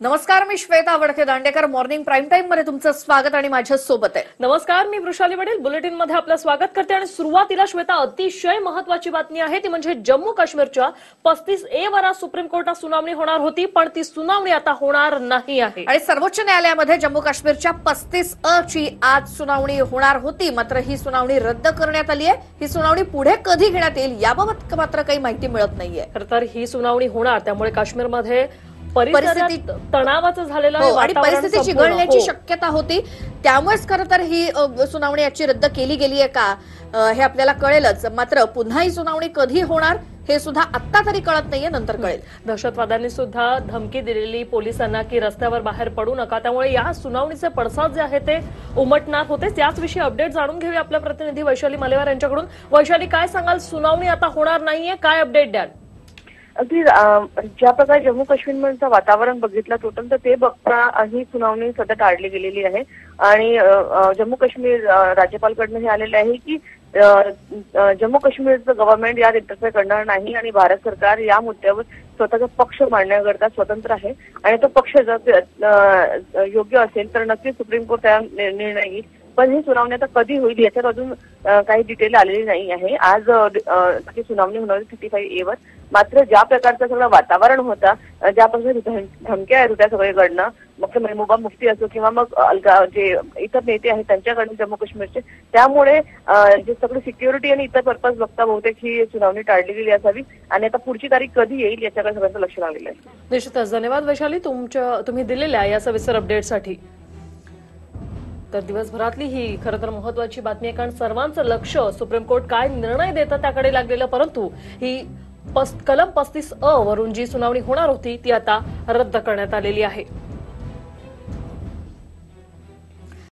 नमस्कार मी Shweta Wadke Dandekar. Morning prime टाइममध्ये तुमचं स्वागत आणि माझ्या सोबत आहे. नमस्कार मी वृषाली वडील. बुलेटिनमध्ये आपलं स्वागत करते आणि सुरुवातीला श्वेता अतिशय महत्वाची बातमी आहे. ती म्हणजे जम्मू काश्मीरच्या पस्तीस ए वर सुप्रीम कोर्टात सुनावणी होणार होती पण ती सुनावणी आता होणार नाही आहे. आणि सर्वोच्च न्यायालयामध्ये जम्मू काश्मीरच्या पस्तीस अ ची आज सुनावणी होणार होती. मात्र ही सुनावणी रद्द करण्यात आली आहे. ही सुनावणी पुढे कधी घेण्यात येईल याबाबत मात्र काही माहिती मिळत नाहीये. खरं तर ही सुनावणी होणार. त्यामुळे काश्मीरमध्ये परिस्थिती तणावाचं झालेलं हो, आणि परिस्थिती. चिघळण्याची हो. शक्यता होती. त्यामुळेच खरं तर ही सुनावणी याची रद्द केली गेली आहे का? हे आपल्याला कळेलच. मात्र पुन्हा ही सुनावणी कधी होणार हे सुद्धा आत्ता तरी कळत नाहीये नंतर कळेल. दहशतवाद्यांनी सुद्धा धमकी दिलेली पोलिसांना की रस्त्यावर बाहेर पडू नका. त्यामुळे या सुनावणीचे पडसाद जे आहे ते उमटणार होतेच. याचविषयी अपडेट जाणून घेऊया आपल्या प्रतिनिधी वैशाली मालेवार यांच्याकडून. वैशाली काय सांगाल? सुनावणी आता होणार नाहीये. काय अपडेट द्याल? अगदी ज्या प्रकारे जम्मू काश्मीरमधचं वातावरण बघितलं टोटल तर ते बघता ही सुनावणी सध्या टाळली गेलेली आहे. आणि जम्मू काश्मीर राज्यपालकडनं हे आलेलं आहे की जम्मू काश्मीरचं गव्हर्नमेंट यात इंटरफेअर करणार नाही आणि भारत सरकार या मुद्द्यावर स्वतःचा पक्ष मांडण्याकरता स्वतंत्र आहे. आणि तो पक्ष जर योग्य असेल तर नक्कीच सुप्रीम कोर्ट त्या निर्णय घेईल. पण ही सुनावणी आता कधी होईल याच्यात अजून काही डिटेल आलेली नाही आहे. आज सुनावणी होणार थर्टी फाईव्ह ए वर. मात्र ज्या प्रकारचं सगळं वातावरण होतं ज्यापासून ज्या धमक्या आहेत होत्या सगळीकडनं मग ते म्हणजे मुफ्ती असो किंवा मग अलगा जे इतर नेते आहेत त्यांच्याकडनं जम्मू काश्मीरचे त्यामुळे जे सगळं सिक्युरिटी आणि इतर पर्पज बघता बहुतेक ही सुनावणी टाळली गेली असावी. आणि आता पुढची तारीख कधी येईल याच्याकडे सगळ्यांचं लक्ष लागलेलं आहे. निश्चितच. धन्यवाद वैशाली. तुमच्या तुम्ही दिलेल्या या सविस्तर अपडेटसाठी तर दिवसभरातली ही खरं तर महत्वाची बातमी आहे कारण सर्वांचं लक्ष सुप्रीम कोर्ट काय निर्णय देतं त्याकडे लागलेलं परंतु ही पस- कलम पस्तीस अ वरून जी सुनावणी होणार होती ती आता रद्द करण्यात आलेली आहे.